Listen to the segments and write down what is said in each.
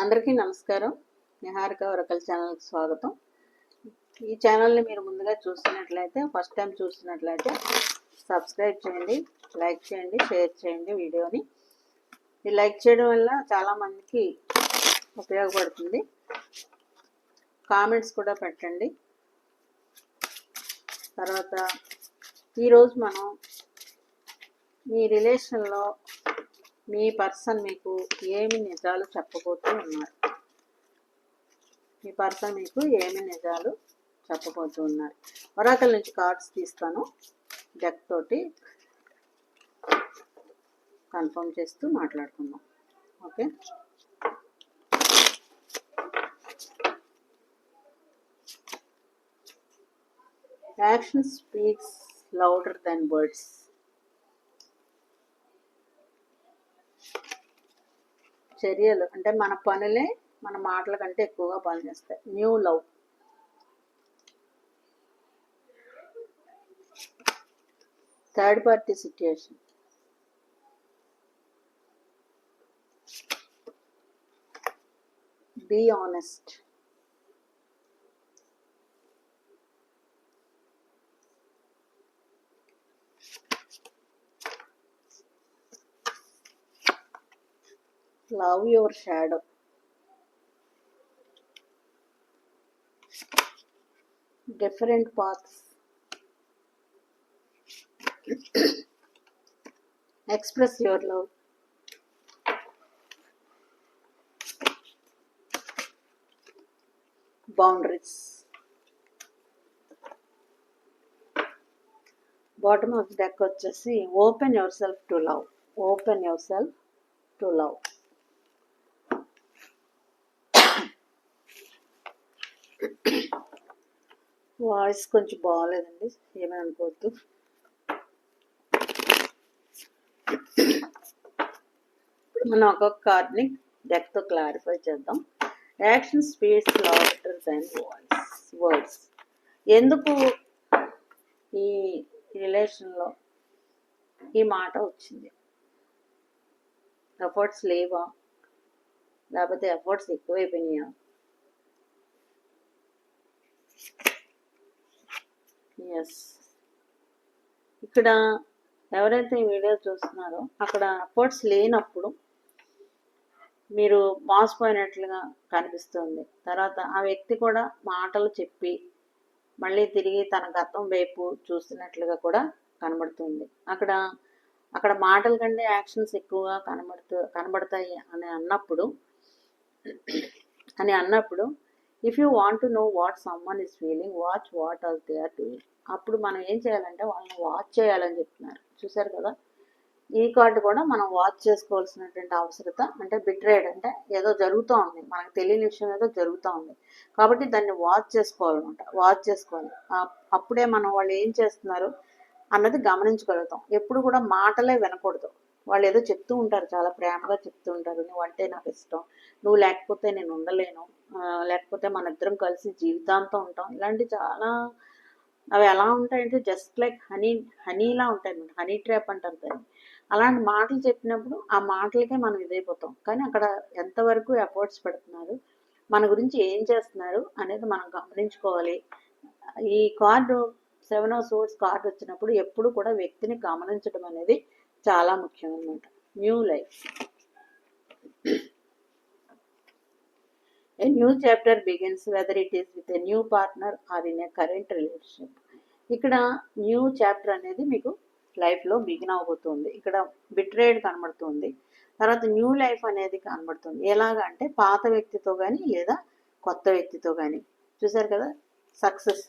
అందరికీ నమస్కారం. నిహారిక వరకల్ ఛానల్కి స్వాగతం. ఈ ఛానల్ని మీరు ముందుగా చూస్తున్నట్లయితే ఫస్ట్ టైం చూస్తున్నట్లయితే సబ్స్క్రైబ్ చేయండి లైక్ చేయండి షేర్ చేయండి వీడియోని. ఈ లైక్ చేయడం వల్ల చాలామందికి ఉపయోగపడుతుంది. కామెంట్స్ కూడా పెట్టండి. తర్వాత ఈరోజు మనం మీ రిలేషన్లో మీ పర్సన్ మీకు ఏమి నిజాలు చెప్పబోతూ ఉన్నారు? మీ పర్సన్ మీకు ఏమి నిజాలు చెప్పబోతూ ఉన్నారు? వరాకల్ నుంచి కార్డ్స్ తీస్తాను. డెక్ తోటి కన్ఫర్మ్ చేస్తూ మాట్లాడుకుందాం. Okay? Action speaks louder than words. చర్యలు అంటే మన పనులే మన మాటల కంటే ఎక్కువగా పనిచేస్తాయి new love third party situation be honest love your shadow different paths express your love boundaries bottom of deck వచ్చేసి open yourself to love open yourself to love voice కొంచెం బాగాలేదండి ఏమని అనుకోవద్దు. ఇప్పుడు మనం ఒక్కొక్క కార్డ్ని డెక్తో క్లారిఫై చేద్దాం. Action speaks louder and voice words. ఎందుకు ఈ రిలేషన్లో ఈ మాట వచ్చింది? ఎఫర్ట్స్ లేవా? లేకపోతే ఎఫర్ట్స్ ఎక్కువైపోయినాయా? ఎస్ ఇక్కడ ఎవరైతే ఈ వీడియో చూస్తున్నారో అక్కడ ఎఫర్ట్స్ లేనప్పుడు మీరు మోసపోయినట్లుగా కనిపిస్తుంది. తర్వాత ఆ వ్యక్తి కూడా మాటలు చెప్పి మళ్ళీ తిరిగి తన గతం వైపు చూస్తున్నట్లుగా కూడా కనబడుతుంది. అక్కడ అక్కడ మాటల కంటే యాక్షన్స్ ఎక్కువగా కనబడుతూ కనబడతాయి అని అన్నప్పుడు అని అన్నప్పుడు if you want to know what someone is feeling watch what are they are doing అప్పుడు మనం ఏం చేయాలంటే వాళ్ళని వాచ్ చేయాలని చెప్తున్నారు. చూసారు కదా? ఈ కార్డు కూడా మనం వాచ్ చేసుకోవాల్సినటువంటి అవసరత అంటే బిట్రేడ్ అంటే ఏదో జరుగుతూ ఉంది. మనకు తెలియని విషయం ఏదో జరుగుతూ ఉంది. కాబట్టి దాన్ని వాచ్ చేసుకోవాలన్నమాట. వాచ్ చేసుకోవాలి. అప్పుడే మనం వాళ్ళు ఏం చేస్తున్నారు అన్నది గమనించగలుగుతాం. ఎప్పుడు కూడా మాటలే వినకూడదు. వాళ్ళు ఏదో చెప్తూ ఉంటారు చాలా ప్రేమగా చెప్తూ ఉంటారు నువ్వు అంటే నాకు ఇష్టం నువ్వు లేకపోతే నేను ఉండలేను లేకపోతే మన ఇద్దరం కలిసి జీవితాంతం ఉంటాం. ఇలాంటి చాలా అవి ఎలా ఉంటాయంటే జస్ట్ లైక్ హనీ హనీలా ఉంటాయి అనమాట హనీ ట్రాప్ అంటారు దాన్ని. అలాంటి మాటలు చెప్పినప్పుడు ఆ మాటలకే మనం ఇదైపోతాం. కానీ అక్కడ ఎంతవరకు ఎఫర్ట్స్ పెడుతున్నారు మన గురించి ఏం చేస్తున్నారు అనేది మనం గమనించుకోవాలి. ఈ card seven of swords card వచ్చినప్పుడు ఎప్పుడు కూడా వ్యక్తిని గమనించడం అనేది చాలా ముఖ్యం అనమాట new life. A new chapter begins whether it is with a new partner or in a current relationship ఇక్కడ న్యూ చాప్టర్ అనేది మీకు లైఫ్లో బిగిన్ అవబోతుంది. ఇక్కడ బిట్రేడ్ కనబడుతుంది. తర్వాత న్యూ లైఫ్ అనేది కనబడుతుంది. ఎలాగ అంటే పాత వ్యక్తితో కానీ లేదా కొత్త వ్యక్తితో కానీ చూసారు కదా? సక్సెస్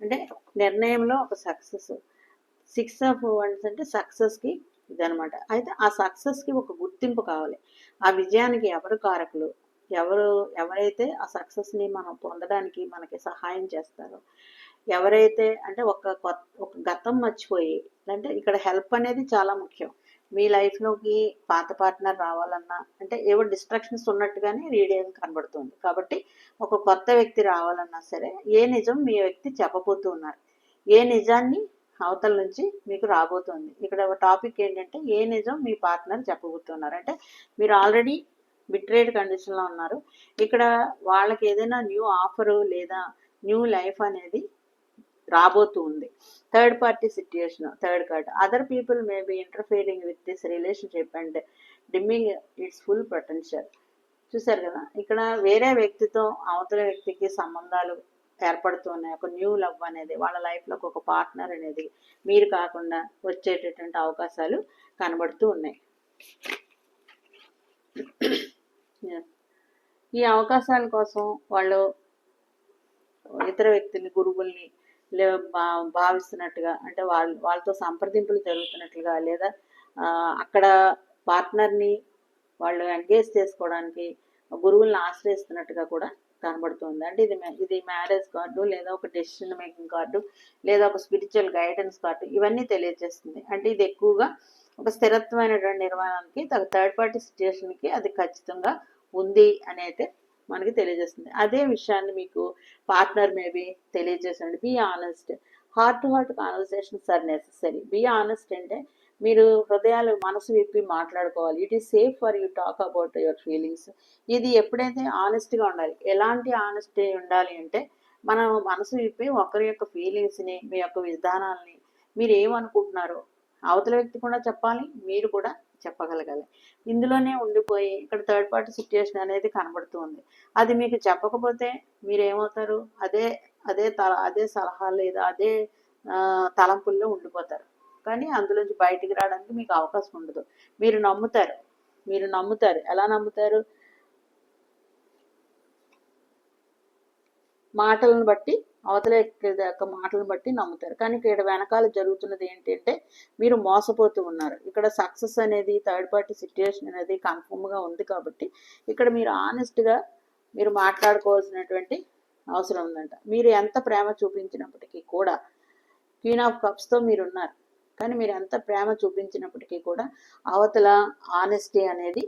అంటే నిర్ణయంలో ఒక సక్సెస్ సిక్స్ ఆఫ్ వన్స్ అంటే సక్సెస్కి ఇదనమాట అయితే ఆ సక్సెస్కి ఒక గుర్తింపు కావాలి. ఆ విజయానికి ఎవరు కారకులు? ఎవరు ఎవరైతే ఆ సక్సెస్ని మనం పొందడానికి మనకి సహాయం చేస్తారో ఎవరైతే అంటే ఒక కొత్త ఒక గతం మర్చిపోయి అంటే ఇక్కడ హెల్ప్ అనేది చాలా ముఖ్యం. మీ లైఫ్లోకి పాత పార్ట్నర్ రావాలన్నా అంటే ఏవో డిస్ట్రాక్షన్స్ ఉన్నట్టుగానే రీడియం కనబడుతుంది. కాబట్టి ఒక కొత్త వ్యక్తి రావాలన్నా సరే ఏ నిజం మీ వ్యక్తి చెప్పబోతూ ఉన్నారు? ఏ నిజాన్ని అవతల నుంచి మీకు రాబోతుంది. ఇక్కడ ఒక టాపిక్ ఏంటంటే ఏ నిజం మీ పార్ట్నర్ చెప్పబోతున్నారు? అంటే మీరు ఆల్రెడీ బిట్రేడ్ కండిషన్లో ఉన్నారు. ఇక్కడ వాళ్ళకి ఏదైనా న్యూ ఆఫరు లేదా న్యూ లైఫ్ అనేది రాబోతూ ఉంది. Third party situation third card. Other people may be interfering with this relationship and dimming its full potential. చూసారు కదా? ఇక్కడ వేరే వ్యక్తితో అవతల వ్యక్తికి సంబంధాలు ఏర్పడుతున్నాయి ఒక న్యూ లవ్ అనేది వాళ్ళ లైఫ్లోకి ఒక పార్ట్నర్ అనేది మీరు కాకుండా వచ్చేటటువంటి అవకాశాలు కనబడుతూ ఉన్నాయి. ఈ అవకాశాల కోసం వాళ్ళు ఇతర వ్యక్తుల్ని గురువుల్ని లే భా- భావిస్తున్నట్టుగా అంటే వాళ్ళ వాళ్ళతో సంప్రదింపులు జరుగుతున్నట్లుగా లేదా అక్కడ పార్ట్నర్ని వాళ్ళు ఎంగేజ్ చేసుకోవడానికి గురువుల్ని ఆశ్రయిస్తున్నట్టుగా కూడా కనబడుతుంది. అంటే ఇది ఇది మ్యారేజ్ కార్డు లేదా ఒక డెసిషన్ మేకింగ్ కార్డు లేదా ఒక స్పిరిచువల్ గైడెన్స్ కార్డు ఇవన్నీ తెలియజేస్తుంది. అంటే ఇది ఎక్కువగా ఒక స్థిరత్వమైనటువంటి నిర్మాణానికి థర్డ్ పార్టీ సిచ్యుయేషన్కి అది ఖచ్చితంగా ఉంది అనేది మనకి తెలియజేస్తుంది. అదే విషయాన్ని మీకు partner maybe తెలియజేసండి be honest. Heart to heart conversations are necessary be honest అంటే మీరు హృదయాలు మనసు విప్పి మాట్లాడుకోవాలి. It is safe for you talk about your feelings ఇది ఎప్పుడైతే ఆనెస్ట్గా ఉండాలి ఎలాంటి ఆనెస్టీ ఉండాలి అంటే మనం మనసు విప్పి ఒకరి యొక్క ఫీలింగ్స్ని మీ యొక్క విధానాలని మీరు ఏమనుకుంటున్నారో అవతల వ్యక్తి కూడా చెప్పాలి మీరు కూడా చెప్పగలగాలి. ఇందులోనే ఉండిపోయి ఇక్కడ థర్డ్ పార్టీ సిచ్యుయేషన్ అనేది కనబడుతుంది అది మీకు చెప్పకపోతే మీరేమవుతారు? అదే అదే తల అదే సలహా లేదా అదే తలంపుల్లో ఉండిపోతారు. కానీ అందులోంచి బయటికి రావడానికి మీకు అవకాశం ఉండదు. మీరు నమ్ముతారు. మీరు నమ్ముతారు. ఎలా నమ్ముతారు? మాటలను బట్టి అవతల యొక్క మాటలను బట్టి నమ్ముతారు. కానీ ఇక్కడ వెనకాల జరుగుతున్నది ఏంటంటే మీరు మోసపోతూ ఉన్నారు. ఇక్కడ సక్సెస్ అనేది థర్డ్ పార్టీ సిచ్యుయేషన్ అనేది కన్ఫర్మ్గా ఉంది కాబట్టి ఇక్కడ మీరు ఆనెస్ట్గా మీరు మాట్లాడుకోవాల్సినటువంటి అవసరం ఉందంట. మీరు ఎంత ప్రేమ చూపించినప్పటికీ కూడా క్వీన్ ఆఫ్ కప్స్తో మీరు ఉన్నారు కానీ మీరు ఎంత ప్రేమ చూపించినప్పటికీ కూడా అవతల ఆనెస్టీ అనేది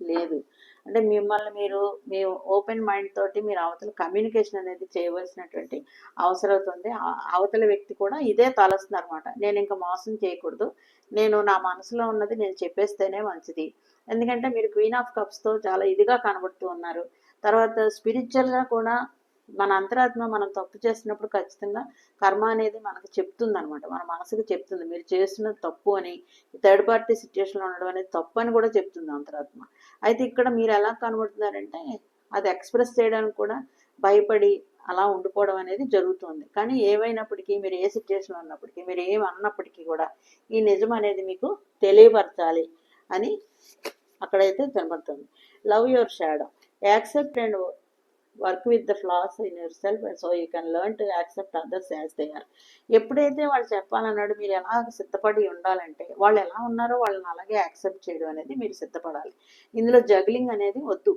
లేదు. అంటే మిమ్మల్ని మీరు మీ ఓపెన్ మైండ్ తోటి మీరు అవతల కమ్యూనికేషన్ అనేది చేయవలసినటువంటి అవసరం అవుతుంది. అవతల వ్యక్తి కూడా ఇదే తలస్తుంది అనమాట నేను ఇంకా మోసం చేయకూడదు. నేను నా మనసులో ఉన్నది నేను చెప్పేస్తేనే మంచిది. ఎందుకంటే మీరు క్వీన్ ఆఫ్ కప్స్తో చాలా ఇదిగా కనబడుతూ ఉన్నారు. తర్వాత స్పిరిచువల్గా కూడా మన అంతరాత్మ మనం తప్పు చేసినప్పుడు ఖచ్చితంగా కర్మ అనేది మనకు చెప్తుంది అనమాట మన మనసుకు చెప్తుంది. మీరు చేస్తున్నది తప్పు అని థర్డ్ పార్టీ సిచ్యువేషన్లో ఉండడం అనేది తప్పు అని కూడా చెప్తుంది అంతరాత్మ. అయితే ఇక్కడ మీరు ఎలా కనబడుతున్నారంటే అది ఎక్స్ప్రెస్ చేయడానికి కూడా భయపడి అలా ఉండిపోవడం అనేది జరుగుతుంది. కానీ ఏమైనప్పటికీ మీరు ఏ సిచ్యువేషన్లో ఉన్నప్పటికీ మీరు ఏమన్నప్పటికీ అన్నప్పటికీ కూడా ఈ నిజం అనేది మీకు తెలియపరచాలి అని అక్కడైతే కనబడుతుంది. Love your shadow accept and work with the flaws in yourself and so you can learn to accept others as they are ఎప్పుడైతే వాళ్ళు చెప్పాలన్నాడు మీరు ఎలా సిద్ధపడి ఉండాలంటే వాళ్ళు ఎలా ఉన్నారో వాళ్ళని అలాగే యాక్సెప్ట్ చేయడం అనేది మీరు సిద్ధపడాలి. ఇందులో జగ్లింగ్ అనేది వద్దు.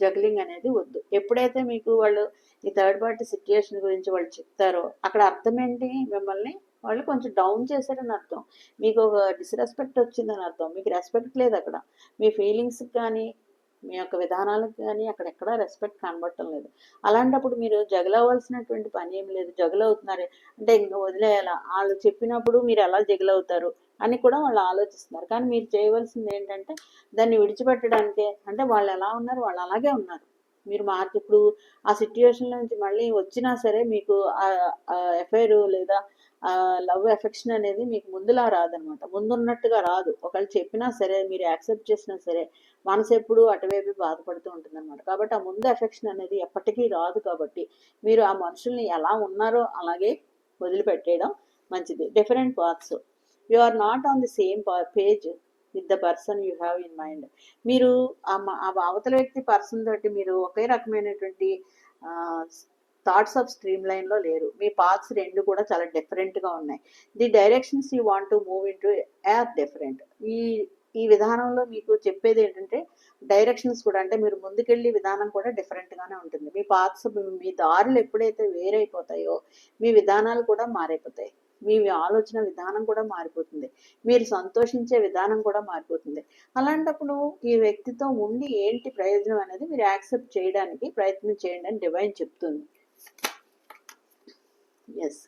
జగ్లింగ్ అనేది వద్దు. ఎప్పుడైతే మీకు వాళ్ళు ఈ థర్డ్ పార్టీ సిచ్యుయేషన్ గురించి వాళ్ళు చెప్తారో అక్కడ అర్థం ఏంటి మిమ్మల్ని? వాళ్ళు కొంచెం డౌన్ చేశారని అర్థం. మీకు ఒక డిస్రెస్పెక్ట్ వచ్చిందని అర్థం. మీకు రెస్పెక్ట్ లేదు అక్కడ. మీ ఫీలింగ్స్కి కానీ మీ యొక్క విధానాలకు కానీ అక్కడెక్కడ రెస్పెక్ట్ కనబడటం లేదు. అలాంటప్పుడు మీరు జగలవలసినటువంటి పని ఏం లేదు. జగలవుతున్నారు. అంటే ఇంకా వదిలేయాలా? వాళ్ళు చెప్పినప్పుడు మీరు ఎలా జగలవుతారు? అని కూడా వాళ్ళు ఆలోచిస్తున్నారు. కానీ మీరు చేయవలసింది ఏంటంటే దాన్ని విడిచిపెట్టడానికే. అంటే వాళ్ళు ఎలా ఉన్నారు? వాళ్ళు అలాగే ఉన్నారు. మీరు మార్చి ఇప్పుడు ఆ సిచ్యుయేషన్ నుంచి మళ్ళీ వచ్చినా సరే మీకు ఎఫైర్ లేదా లవ్ ఎఫెక్షన్ అనేది మీకు ముందులా రాదనమాట. ముందున్నట్టుగా రాదు. ఒకళ్ళు చెప్పినా సరే మీరు యాక్సెప్ట్ చేసినా సరే మనసు ఎప్పుడు అటువైపు బాధపడుతూ ఉంటుంది అనమాట కాబట్టి ఆ ముందు ఎఫెక్షన్ అనేది ఎప్పటికీ రాదు కాబట్టి మీరు ఆ మనుషుల్ని ఎలా ఉన్నారో అలాగే వదిలిపెట్టేయడం మంచిది. Different paths you are not on the same page with the person you have in mind మీరు ఆ మ- ఆ అవతల వ్యక్తి పర్సన్ తోటి మీరు ఒకే రకమైనటువంటి థాట్స్ ఆఫ్ స్ట్రీమ్ లైన్లో లేరు. మీ పాత్స్ రెండు కూడా చాలా డిఫరెంట్గా ఉన్నాయి. The directions you want to move in to your different ఈ ఈ విధానంలో మీకు చెప్పేది ఏంటంటే డైరెక్షన్స్ కూడా అంటే మీరు ముందుకెళ్ళే విధానం కూడా డిఫరెంట్గానే ఉంటుంది. మీ పాత్స్ మీ దారులు ఎప్పుడైతే వేరైపోతాయో మీ విధానాలు కూడా మారైపోతాయి. మీ ఆలోచన విధానం కూడా మారిపోతుంది. మీరు సంతోషించే విధానం కూడా మారిపోతుంది. అలాంటప్పుడు ఈ వ్యక్తితో ఉండి ఏంటి ప్రయోజనం అనేది మీరు యాక్సెప్ట్ చేయడానికి ప్రయత్నం చేయండి అని డివైన్ చెప్తుంది. ఎస్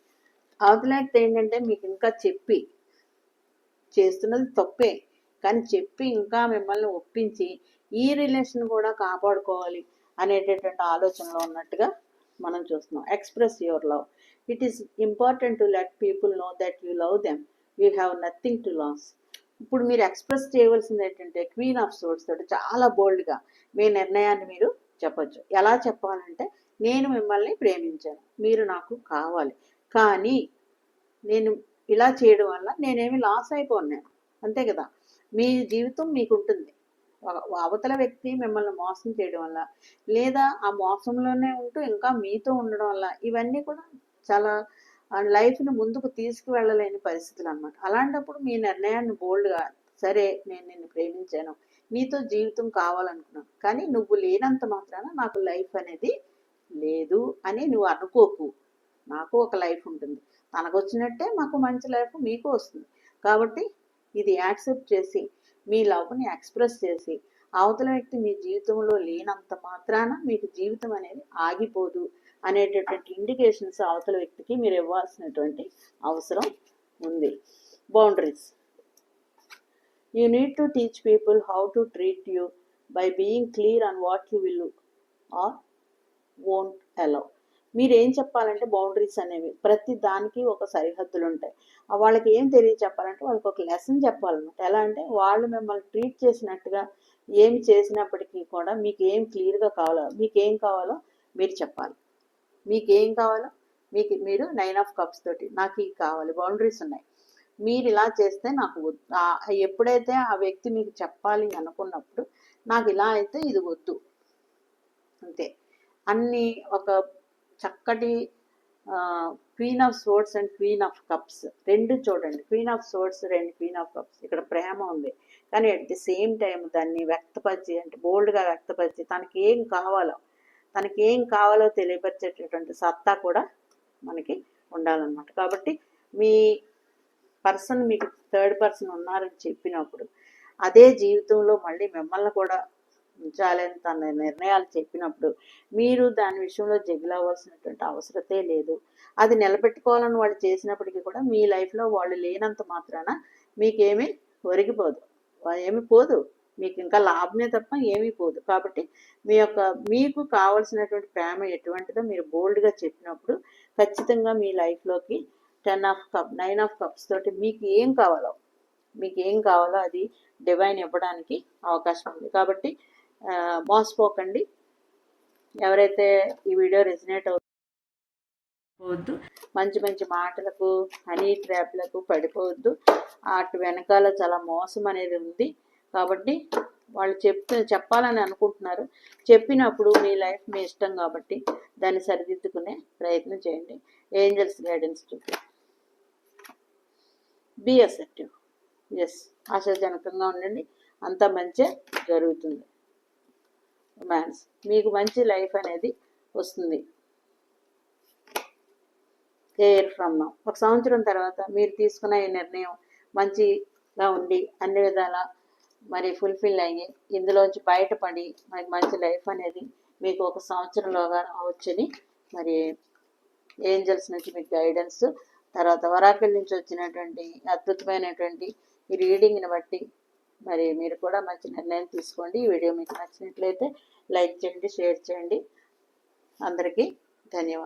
అవతల ఏంటంటే మీకు ఇంకా చెప్పి చేస్తున్నది తప్పే. కానీ చెప్పి ఇంకా మిమ్మల్ని ఒప్పించి ఈ రిలేషన్ కూడా కాపాడుకోవాలి అనేటటువంటి ఆలోచనలో ఉన్నట్టుగా మనం చూస్తున్నాం. Express your love it is important to let people know that you love them you have nothing to lose ఇప్పుడు మీరు ఎక్స్ప్రెస్ చేయవలసింది ఏంటంటే క్వీన్ ఆఫ్ సోర్స్ తోటి చాలా బోల్డ్గా మీ నిర్ణయాన్ని మీరు చెప్పచ్చు. ఎలా చెప్పాలంటే నేను మిమ్మల్ని ప్రేమించాను. మీరు నాకు కావాలి. కానీ నేను ఇలా చేయడం వల్ల నేనేమి లాస్ అయిపోను నేను. అంతే కదా? మీ జీవితం మీకు ఉంటుంది అవతల వ్యక్తి మిమ్మల్ని మోసం చేయడం వల్ల లేదా ఆ మోసంలోనే ఉంటూ ఇంకా మీతో ఉండడం వల్ల ఇవన్నీ కూడా చాలా లైఫ్ని ముందుకు తీసుకువెళ్ళలేని పరిస్థితులు అన్నమాట అలాంటప్పుడు మీ నిర్ణయాన్ని బోల్డ్గా సరే నేను నిన్ను ప్రేమించాను. నీతో జీవితం కావాలనుకున్నాను. కానీ నువ్వు లేనంత మాత్రాన నాకు లైఫ్ అనేది లేదు అని నువ్వు అనుకోకు. నాకు ఒక లైఫ్ ఉంటుంది. తనకు వచ్చినట్టే మాకు మంచి లైఫ్ మీకు వస్తుంది. కాబట్టి ఇది యాక్సెప్ట్ చేసి మీ లవ్ని ఎక్స్ప్రెస్ చేసి అవతల వ్యక్తి మీ జీవితంలో లేనంత మాత్రాన మీకు జీవితం అనేది ఆగిపోదు అనేటటువంటి ఇండికేషన్స్ అవతల వ్యక్తికి మీరు ఇవ్వాల్సినటువంటి అవసరం ఉంది. Boundaries you need to teach people how to treat you by being clear on what you will or won't allow మీరు ఏం చెప్పాలంటే బౌండరీస్ అనేవి ప్రతి దానికి ఒక సరిహద్దులు ఉంటాయి వాళ్ళకి ఏం తెలియ చెప్పాలంటే వాళ్ళకి ఒక లెసన్ చెప్పాలన్నమాట. ఎలా అంటే వాళ్ళు మిమ్మల్ని ట్రీట్ చేసినట్టుగా ఏం చేసినప్పటికీ కూడా మీకు ఏం క్లియర్గా కావాలో మీకు ఏం కావాలో మీరు చెప్పాలి. మీకు ఏం కావాలో మీకు మీరు నైన్ ఆఫ్ కప్స్ తోటి నాకు ఇవి కావాలి బౌండరీస్ ఉన్నాయి. మీరు ఇలా చేస్తే నాకు వద్దు. ఎప్పుడైతే ఆ వ్యక్తి మీకు చెప్పాలి అనుకున్నప్పుడు నాకు ఇలా అయితే ఇది వద్దు. అంతే. అన్ని ఒక చక్కటి queen of swords and queen of cups రెండు చూడండి. క్వీన్ ఆఫ్ సోర్డ్స్ రెండు క్వీన్ ఆఫ్ కప్స్ ఇక్కడ ప్రేమ ఉంది. కానీ అట్ ది సేమ్ టైం దాన్ని వ్యక్తపరిచి అంటే బోల్డ్గా వ్యక్తపరిచి తనకి ఏం కావాలో తనకి ఏం కావాలో తెలియపరిచేటటువంటి సత్తా కూడా మనకి ఉండాలన్నమాట. కాబట్టి మీ పర్సన్ మీకు థర్డ్ పర్సన్ ఉన్నారని చెప్పినప్పుడు అదే జీవితంలో మళ్ళీ మిమ్మల్ని కూడా ఉంచాలని తన నిర్ణయాలు చెప్పినప్పుడు మీరు దాని విషయంలో జగిలవలసినటువంటి అవసరతే లేదు. అది నిలబెట్టుకోవాలని వాళ్ళు చేసినప్పటికీ కూడా మీ లైఫ్లో వాళ్ళు లేనంత మాత్రాన మీకేమీ ఒరిగిపోదు. ఏమీ పోదు. మీకు ఇంకా లాభమే తప్ప ఏమీ పోదు. కాబట్టి మీ యొక్క మీకు కావలసినటువంటి ప్రేమ ఎటువంటిదో మీరు బోల్డ్గా చెప్పినప్పుడు ఖచ్చితంగా మీ లైఫ్లోకి ten of cup nine of cups తోటి మీకు ఏం కావాలో మీకు ఏం కావాలో అది డివైన్ ఇవ్వడానికి అవకాశం ఉంది. కాబట్టి మోసపోకండి ఎవరైతే ఈ వీడియో రెజినేట్ అవుతుంది మంచి మంచి మాటలకు హనీ ట్రాప్లకు పడిపోవద్దు. అటు వెనకాల చాలా మోసం అనేది ఉంది. కాబట్టి వాళ్ళు చెప్తూ చెప్పాలని అనుకుంటున్నారు. చెప్పినప్పుడు మీ లైఫ్ మీ ఇష్టం కాబట్టి దాన్ని సరిదిద్దుకునే ప్రయత్నం చేయండి. ఏంజల్స్ గైడెన్స్ చూపి బీ అసెప్టివ్. ఎస్ ఆశాజనకంగా ఉండండి. అంతా మంచి జరుగుతుంది. మ్యాన్స్ మీకు మంచి లైఫ్ అనేది వస్తుంది. కేర్ ఫ్రమ్ నౌ ఒక సంవత్సరం తర్వాత మీరు తీసుకున్న ఈ నిర్ణయం మంచిగా ఉండి అన్ని విధాల మరి ఫుల్ఫిల్ అయ్యి ఇందులోంచి బయటపడి మరి మంచి లైఫ్ అనేది మీకు ఒక సంవత్సరంలోగా అవచ్చని మరి ఏంజల్స్ నుంచి మీకు గైడెన్స్ తర్వాత వరాకల్ నుంచి వచ్చినటువంటి అద్భుతమైనటువంటి ఈ రీడింగ్ని బట్టి మరి మీరు కూడా మంచి నిర్ణయం తీసుకోండి. ఈ వీడియో మీకు నచ్చినట్లయితే లైక్ చేయండి షేర్ చేయండి. అందరికీ ధన్యవాదాలు.